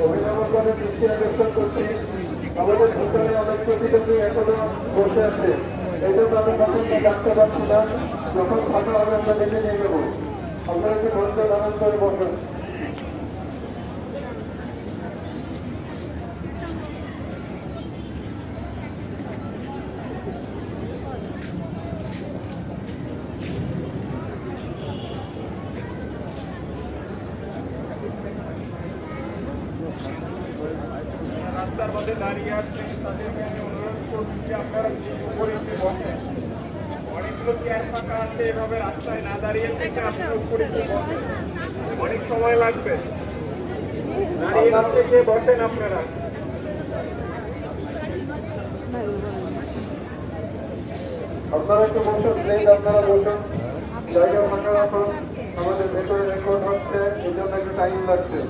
অভিভাবকদের দৃষ্টি আকর্ষণ আমাদের ভিতরে অনেক প্রতিযোগী এখনও বসে আছে এই জন্য আমি ডাকতে পারছি না যখন ভালো হবে আমরা নিয়ে যাব আপনারা একটু ধৈর্য ধারণ করে বসুন রাস্তার মধ্যে দাঁড়িয়ে আছেন তাদেরকে আমি অনুরোধ করছি আপনারা উপরে এসে বসেন। অনেকগুলো চেয়ার ফাঁকা আছে, এভাবে রাস্তায় না দাঁড়িয়ে থেকে আপনারা উপরে এসে বসেন। অনেক সময় লাগবে। দাঁড়িয়ে না থেকে বসেন আপনারা। আপনারা একটু বসুন, প্লিজ আপনারা বসুন। জায়গা ফাঁকা রাখুন। আমাদের ভেতরে রেকর্ড হচ্ছে, এই জন্য একটু টাইম লাগছে।